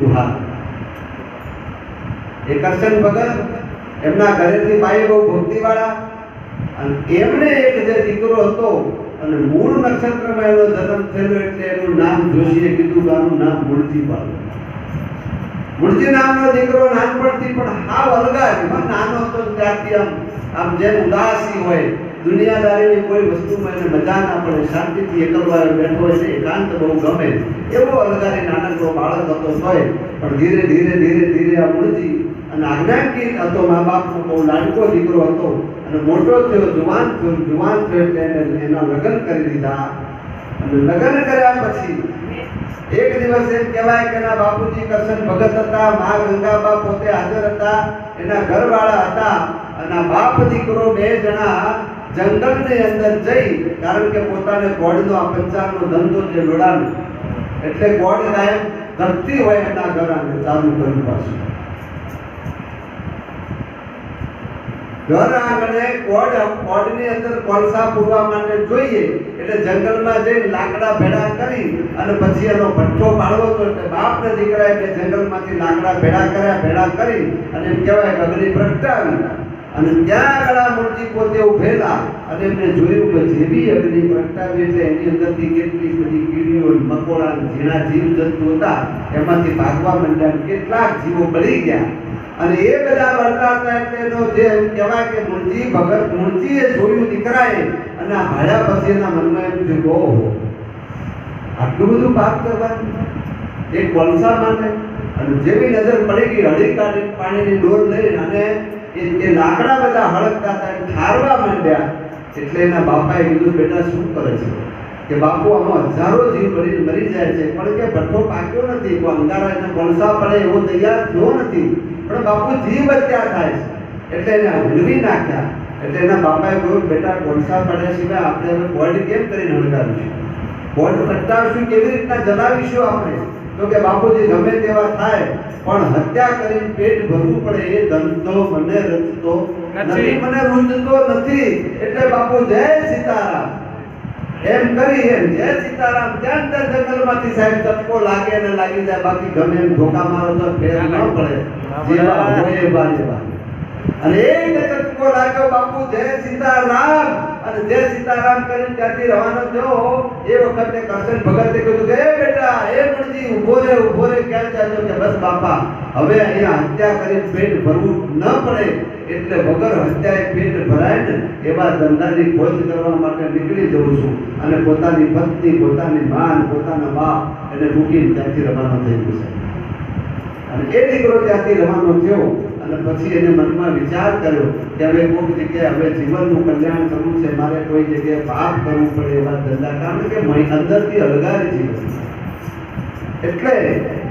લુહાર એ કરશન ભગત, એમના ઘરેથી ભાઈ બહુ ભક્તિવાળા, અને એમને એક જે દીકરો હતો, અને મૂળ નક્ષત્રમાં એનો જન્મ થયેલો એટલે એનું નામ જોશીએ કીધું કે આનું નામ મૂળજી પાડો મૂળજી નામનો દીકરો નાનપણથી પણ હાવ અલગા નાનો હતો ત્યારથી આમ આમ જેમ ઉદાસી હોય, દુનિયાદારીની કોઈ વસ્તુમાં એને મજા ના પડે શાંતિથી એકલવા બેઠો છે, એકાંત બહુ ગમે. એવો અલગારી નાનકડો બાળક હતો હોય પણ ધીરે ધીરે ધીરે ધીરે આ મૂળજી અને આજ્ઞાકીત હતો મા બાપનો બહુ લાડકો દીકરો હતો અને મોટો થયો, જુવાન થયો જુવાન થયો એટલે એના લગ્ન કરી દીધા. અને લગ્ન કર્યા પછી એક દિવસ એમ કહેવાય કે એના બાપુજી કરશન ભગત હતા મા ગંગાબા પોતે હાજર હતા, એના ઘરવાળા હતા. અને બાપ દીકરો બે જણા જંગલની અંદર જઈ, કારણ કે પોતાને ગોળનો આ પંચારનો ધંધો છે લોડાનો. એટલે ગોળ સાહેબ ધરતી હોય એના ઘર આને ચાલુ કર્યું પાછું. ઘર આંગણે કોડ કોડની અંદર કોલસા પૂરવા માટે જોઈએ, એટલે જંગલમાં જઈ લાકડા ભેળા કરી અને પછી એનો ભઠ્ઠો પાડવો તો એટલે બાપ ને દીકરા એટલે જંગલમાંથી લાકડા ભેળા કર્યા, ભેળા કરી અને એમ કહેવાય કે અગ્નિ પ્રગટાવી. અને ત્યાં આગળ મૂર્તિ પોતે ઉભેલા અને એમને જોયું કે જેવી અગ્નિ પ્રગટાવી એટલે એની અંદરથી કેટલી બધી કીડીઓ, મકોડા ઝીણા જીવ જંતુ હતા. એમાંથી ભાગવા માંડ્યા કેટલાક જીવો બળી ગયા. અને એ બધા બળતા હતા એટલે તો જે કહેવાય કે મૂળજી ભગત મૂળજીએ જોયું દીકરાએ અને આ ભાડ્યા પછી એના મનમાં એમ થયું ઓહો, આટલું બધું પાપ કરવાનું એક કોલસા માટે અને જેવી નજર પડી ગઈ, હળી કાઢી પાણીની ડોર લઈને અને એ લાકડા બધા હળગતા હતા ઠારવા માંડ્યા. એટલે એના બાપાએ કીધું, બેટા, શું કરે છે? કે બાપુ, આમાં હજારો જીવ મરી મરી જાય છે, પણ કે ભઠ્ઠો પાક્યો નથી અંગારા એને કોણસા પડે એવો તૈયાર થયો નથી. પણ બાપુ, જીવ અત્યાર થાય છે. એટલે એને હલવી નાખ્યા. એટલે એના બાપાએ કહ્યું, બેટા કોણસા પડ્યા સિવાય આપણે હવે બોર્ડ કેમ કરીને હળગાવીશું? બોર્ડ પ્રગટાવીશું, કેવી રીતના જણાવીશું આપણે? તો કે બાપુજી ગમે તેવા થાય પણ હત્યા કરીને પેટ ભરવું પડે એ ધંધો મને રચતો નથી. મને રૂંધતો નથી. એટલે બાપુ જય સીતારામ. એમ કરી એમ જય સીતારામ. ત્યાં ત્યાં ત્યાં જંગલમાંથી સાહેબ તપકો લાગે ને લાગી જાય. બાકી ગમે એમ ધોકા મારો તો ફેર ન પડે. જેવા હોય એવા ને અને એક ચટકો લાગ્યો, બાપુ, જય સીતારામ. અને જય સીતારામ કરીને ત્યાંથી રવાનો થયો એ વખતે કરશન ભગતે કીધું કે, એ બેટા, એ મુરજી ઊભો રે ઊભો રે. ક્યાં ચાલ્યો કે, બસ, બાપા, હવે અહીંયા હત્યા કરીને પેટ ભરવું ન પડે, એટલે વગર હત્યાએ પેટ ભરાય ને એવા ધંધાની ખોજ કરવા માટે નીકળી જઉં છું. અને પોતાની પત્ની, પોતાની માન, પોતાના બાપ એને મૂકીને ત્યાંથી રવાનો થઈ ગયો છે. અને એ દીકરો ત્યાંથી રવાનો થયો. અને પછી એને મનમાં વિચાર કર્યો કે હવે કોઈક જગ્યાએ હવે જીવનનું કલ્યાણ કરવું છે, મારે કોઈ જગ્યાએ પાપ કરવું પડે એવા ધંધા, કારણ કે અંદરથી અલગારી જીવન એટલે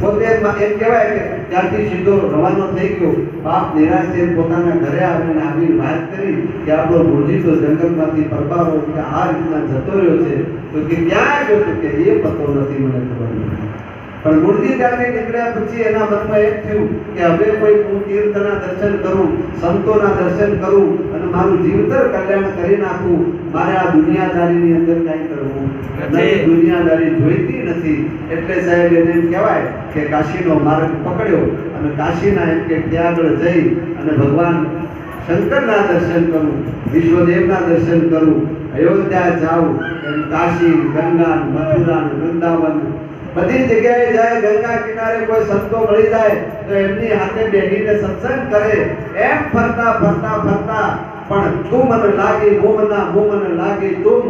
પોતે એમ કહેવાય કે ત્યાંથી સીધો રવાનો થઈ ગયો. બાપ નિરાશ થઈને પોતાના ઘરે આવીને આવીને વાત કરી કે આપણો ગુરજી તો જંગલમાંથી પરબારો કે આ રીતના જતો રહ્યો છે, તો કે ક્યાં ગયો કે એ પતો નથી મને ખબર નથી પણ ગુરજી ત્યાંથી નીકળ્યા પછી એના મનમાં એક થયું કે હવે કોઈ હું તીર્થના દર્શન કરું સંતોના દર્શન કરું અને મારું જીવતર કલ્યાણ કરી નાખું મારે આ દુનિયાદારીની અંદર કાંઈ કરવું. નથી દુનિયાદારી જોઈતી નથી એટલે સાહેબ એને એમ કહેવાય કે કાશીનો માર્ગ પકડ્યો અને કાશીના એમ કે ત્યાં આગળ જઈ અને ભગવાન શંકરના દર્શન કરું વિશ્વદેવના દર્શન કરું અયોધ્યા જાઉં કાશી ગંગા મથુરા વૃંદાવન બધી જગ્યાએ જાય, ગંગા કિનારે કોઈ સંતો મળી જાય, તો એમની હાથે બેઠીને સત્સંગ કરે. એમ ફરતા ફરતા ફરતા, પણ તું મને લાગી મોમના મોમન લાગી, તું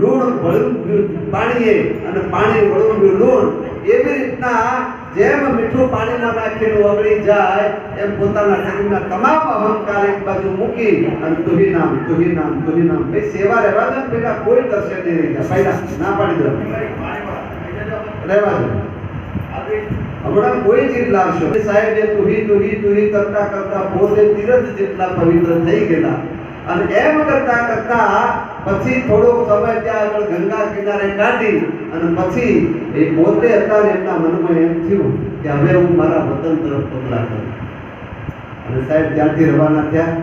લૂણ વળું પાણીએ અને પાણી વળું લૂણ. એવી રીતના જેમ મીઠું પાણીમાં નાખીને ઓગળી જાય, એમ પોતાના શરીરના તમામ અહંકાર એક બાજુ મૂકી અને તુહી નામ તુહી નામ તુહી નામ. ભાઈ, સેવા રહેવા દે પેલા કોઈ દર્શન નહીં. ગયા પહેલા ના પાડી દો. રહેવા હમણાં કોઈ ચીજ લાવશો સાહેબ, એ તુહી તુહી તુહી કરતા કરતા પોતે તીરથ જેટલા પવિત્ર થઈ ગયેલા. અને એમ કરતા કરતા પછી થોડોક સમય ત્યાં આગળ ગંગા કિનારે કાઢી અને પછી એ પોતે હતા ને એમના મનમાં એમ થયું કે હવે હું મારા વતન તરફ પગલા કરું. અને સાહેબ ત્યાંથી રવાના થયા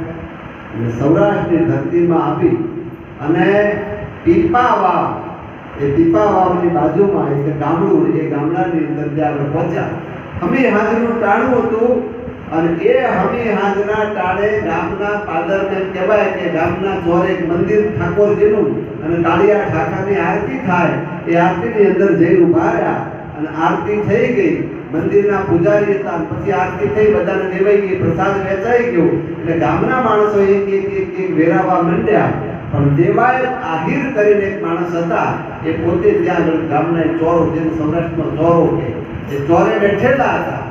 અને સૌરાષ્ટ્રની ધરતીમાં આવી અને પીપા વાવ એ દીપાવાવની બાજુમાં એટલે ગામડું એ ગામડાની અંદર ત્યાં આપણે પહોંચ્યા. હમી હાજરનું ટાણું હતું અને એ હમી હાજરા ટાળે ગામના પાદરને કહેવાય કે ગામના ચોરે મંદિર ઠાકોરજીનું અને તાળિયા ઠાકરની આરતી થાય, એ આરતીની અંદર જઈને ઊભા રહ્યા. અને આરતી થઈ ગઈ. મંદિરના પૂજારી હતા પછી આરતી થઈ, બધાને દેવાઈ ગઈ, પ્રસાદ વેચાઈ ગયો. એટલે ગામના માણસો એક એક એક એક વેરાવા માંડ્યા. પણ દેવાય આહિર કરીને એક માણસ હતા, એ પોતે ત્યાં આગળ ગામના ચોરો, જેને સૌરાષ્ટ્રમાં ચોરો કે એ ચોરે બેઠેલા હતા.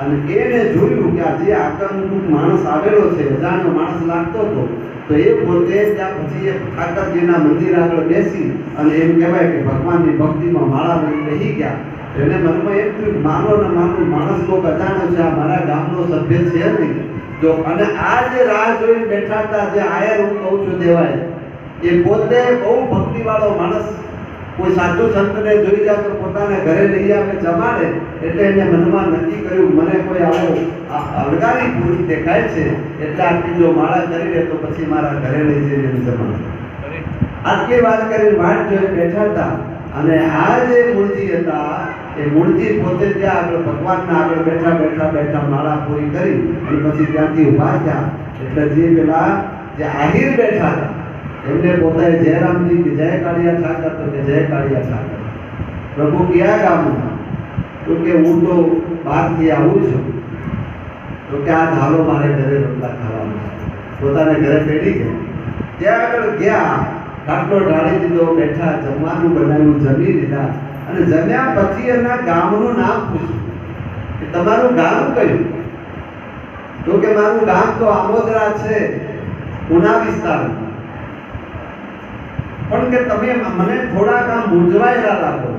અને એને જોયું કે આ જે આક્રમક માણસ આવેલો છે અજાણ્યો માણસ લાગતો હતો, તો એ પોતે ત્યાં પછી એ ઠાકરજીના મંદિર આગળ બેસી અને એમ કહેવાય કે ભગવાનની ભક્તિમાં માળા લઈને રહી ગયા. એને મનમાં એમ થયું માનો ને માનો, માણસ કોક અજાણ્યો છે, આ મારા ગામનો સભ્ય છે નહીં. જો અને આ જે રાહ જોઈને બેઠા હતા જે આયર હું કહું છું દેવાય એ પોતે બહુ ભક્તિવાળો માણસ. કોઈ સાધુ સંતને જોઈ જાય તો પોતાને ઘરે લઈ આવે જમાડે એટલે એને મનમાં નક્કી કર્યું મને કોઈ આવો આ અળગારી પુરુષ દેખાય છે એટલે આટલી જો માળા કરી દે તો પછી મારા ઘરે લઈ જઈને જમાડે. આટલી વાત કરીને વાટ જોઈ બેઠા હતા અને આ જે મૂળજી હતા એ મૂળજી પોતે ત્યાં આગળ ભગવાનના આગળ બેઠા બેઠા બેઠા માળા પૂરી કરી અને પછી ત્યાંથી ઊભા થયા. એટલે જે પેલા જે આહિર બેઠા હતા, એમને પોતાએ જયરામજી કે જય કાળિયા ઠાકર તો કે જય કાળિયા ઠાકર. પ્રભુ કયા ગામમાં? તો કે હું તો બહારથી આવું છું. તો કે આ ધાલો મારે ઘરે રોટલા ખાવાનું છે. પોતાને ઘરે પેઢી ગયા ત્યાં આગળ ગયા. ખાટલો ઢાળી દીધો, બેઠા, જમવાનું બનાવ્યું, જમી લીધા. અને જમ્યા પછી એના ગામનું નામ પૂછ્યું તમારું ગામ કયું? તો કે મારું ગામ તો આમોદરા છે, ઉના વિસ્તાર પણ કે તમે મને થોડા કામ મૂંઝવાયેલા લાગો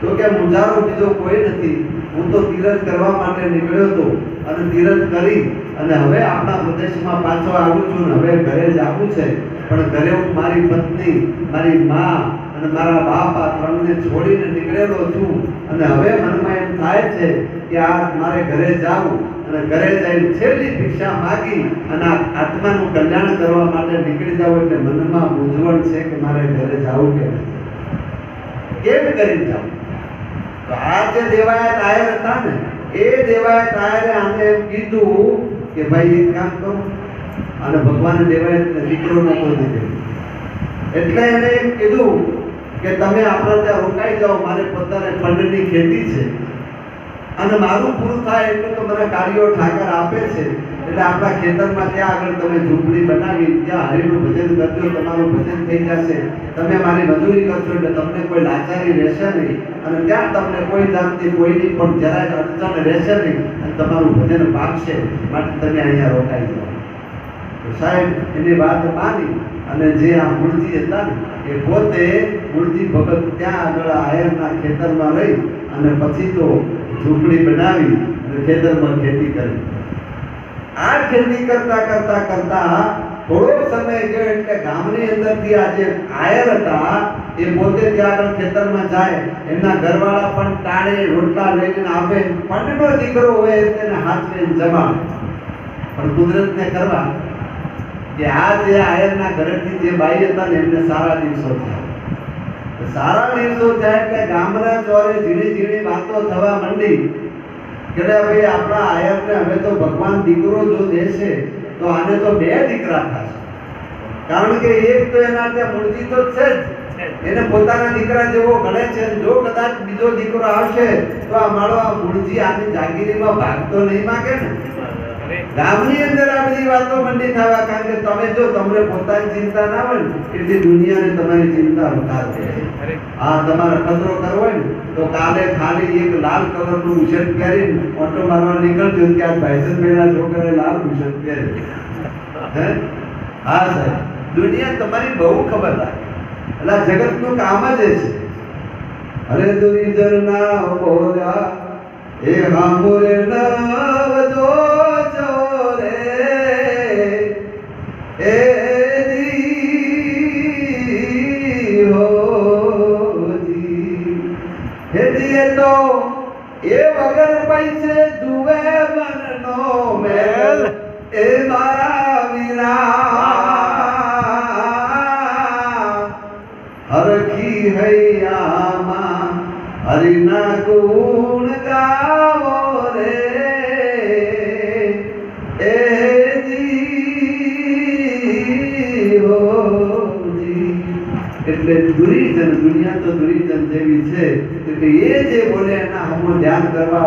તો કે મૂંઝારો બીજો કોઈ નથી. હું તો તીરથ કરવા માટે નીકળ્યો હતો અને તીરથ કરી અને હવે આપણા પ્રદેશમાં પાછો આવું છું ને હવે ઘરે જ આવું છે. પણ ઘરે હું મારી પત્ની, મારી મા અને મારા બાપ આ ત્રણને છોડીને નીકળેલો છું. અને હવે મનમાં એમ થાય છે કે આ મારે ઘરે જાવું. અને ઘરે જઈને છેલ્લી ભિક્ષા માગી અને આ આત્માનું કલ્યાણ કરવા માટે નીકળી જાવ એટલે મનમાં મૂંઝવણ છે કે મારે ઘરે જાવું કે નહીં. કેમ કરી જાવું તો આ જે દેવાયા આયર હતા ને, એ દેવાયત આયરે આને એમ કીધું કે ભાઈ એક કામ કરો. અને ભગવાન દેવાય દીકરો નતો દીધો. એટલે એને કીધું કે તમે આપણા ત્યાં રોકાઈ જાઓ, મારે પોતાને ફંડની ખેતી છે. અને મારું પૂરું થાય એટલું તો મને કાર્યો ઠાકર આપે છે. એટલે આપણા ખેતરમાં ત્યાં આગળ તમે ઝૂંપડી બનાવી, ત્યાં હરિનું ભજન કરજો, તમારું ભજન થઈ જશે. તમે મારી મજૂરી કરશો એટલે તમને કોઈ લાચારી રહેશે નહીં. અને ત્યાં તમને કોઈ જાતની કોઈની પણ જરાય અડચણ રહેશે નહીં. અને તમારું ભજન પાકશે માટે તમે અહીંયા રોકાઈ જાઓ. સાહેબ, એની વાત માની. અને જે આ મૂળજી હતા ને એ પોતે મૂળજી ભગત ત્યાં આગળ આયરના ખેતરમાં રહી અને પછી તો ઝૂંપડી બનાવી અને ખેતરમાં ખેતી કરી. આ ખેતી કરતા કરતા કરતા થોડોક સમય ગયો એટલે ગામની અંદરથી આ જે આયર હતા, એ પોતે ત્યાં આગળ ખેતરમાં જાય, એમના ઘરવાળા પણ ટાળે રોટલા લઈને આપે, પંડનો દીકરો હોય તેને હાથ લઈને જમા પણ કુદરતને કરવા કે આ જે આયરના ઘરેથી જે બાઈ હતા ને એમને સારા દિવસો થયા. સારા દિવસો થયા એટલે ગામના ચોરે ઝીણી ઝીણી વાતો થવા માંડી કે ભાઈ, આપણા આયરને હવે તો ભગવાન દીકરો જો દેશે, તો આને તો બે દીકરા થશે. કારણ કે એક તો એના ત્યાં મૂળજી તો છે જ. એને પોતાના દીકરા જેવો ગણે છે. જો કદાચ બીજો દીકરો આવશે, તો આ મારો આ મૂળજી આની જાગીરીમાં ભાગતો નહીં માગે ને. ગામની અંદર આ બધી વાતો મંડી થવા કારણ કે તમે જો તમને પોતાની ચિંતા ના હોય ને એટલી દુનિયાની તમારી ચિંતા વધારે આ તમારે ખતરો કરવો હોય ને તો કાલે ખાલી એક લાલ કલરનું બુશર્ટ પહેરીને ઓટો મારવા નીકળજો કે આ ભાઈસનભાઈના છોકરાએ લાલ બુશર્ટ પહેર્યું. હે? હા સાહેબ. દુનિયા તમારી બહુ ખબર રાખે. એટલે જગતનું કામ જ એ છે. અરે દુનિજર ના બોલ્યા એ હામુરે નવજો ખૈયામાં હરિના ગુણ ગાવો રે. એ એટલે દુરીજન, દુનિયા તો દુરીજન જેવી છે. એટલે એ જે બોલે એના હમો ધ્યાન કરવા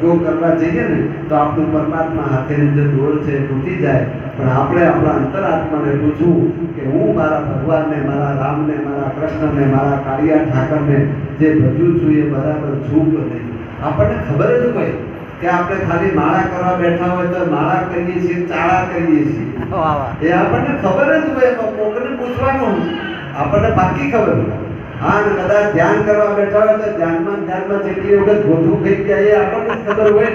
જો કરવા જઈએ ને, તો આપણું પરમાત્મા હાથેની જે ડોળ છે, તૂટી જાય. પણ આપણે આપણા અંતરાત્માને પૂછવું કે હું મારા ભગવાનને મારા રામને મારા કૃષ્ણને મારા કાળિયા ઠાકરને જે ભજું છું એ બરાબર છું કે નહીં? આપણને ખબર જ હોય કે આપણે ખાલી માળા કરવા બેઠા હોય તો માળા કરીએ છીએ ચાળા કરીએ છીએ. એ આપણને ખબર જ હોય કોકને પૂછવાનું આપણને પાકી ખબર હોય. હા ને કદાચ ધ્યાન કરવા બેઠા હોય તો ધ્યાનમાં ધ્યાનમાં જેટલી વખત ગોથું ખાઈ ગયા એ આપણને ખબર હોય.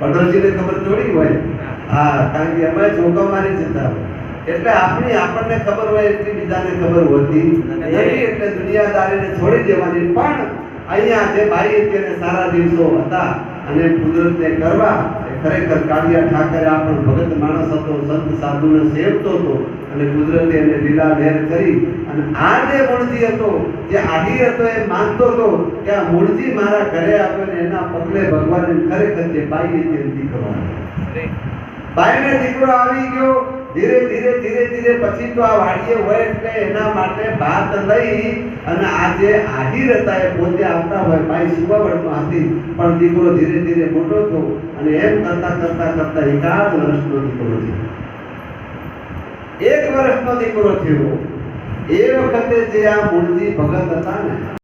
પડોશીને ખબર થોડી હોય. હા કારણ કે એમાં મારી જતા હોય. એટલે આપણી આપણને ખબર હોય એટલી બીજાને ખબર હોતી એટલે દુનિયાદારીને છોડી દેવાની. પણ અહીંયા જે ભાઈ અત્યારે સારા દિવસો હતા અને કુદરતને કરવા ખરેખર કાળિયા ઠાકરે આપણો ભગત માણસ હતો સંત સાધુને સેવતો હતો અને કુદરતે એને લીલા લહેર કરી અને આ જે મૂળજી હતો જે આહિર હતો એ માનતો હતો કે આ મૂળજી મારા ઘરે આવ્યો ને એના પગલે ભગવાનને ખરેખર જે બાઈ હતી. એ આવ્યો. દીકરો આવી ગયો. ધીરે ધીરે ધીરે ધીરે પછી તો આ વાડીએ હોય એટલે એના માટે ભાત લઈ અને આજે આહિર હતા એ પોતે આવતા હોય. ભાઈ સુબાવડમાં હતી. પણ દીકરો ધીરે ધીરે મોટો થયો અને એમ કરતા કરતા કરતા એકાદ વર્ષનો દીકરો થયો. એક વર્ષનો દીકરો થયો. એ વખતે જે આ મૂળજી ભગત હતા ને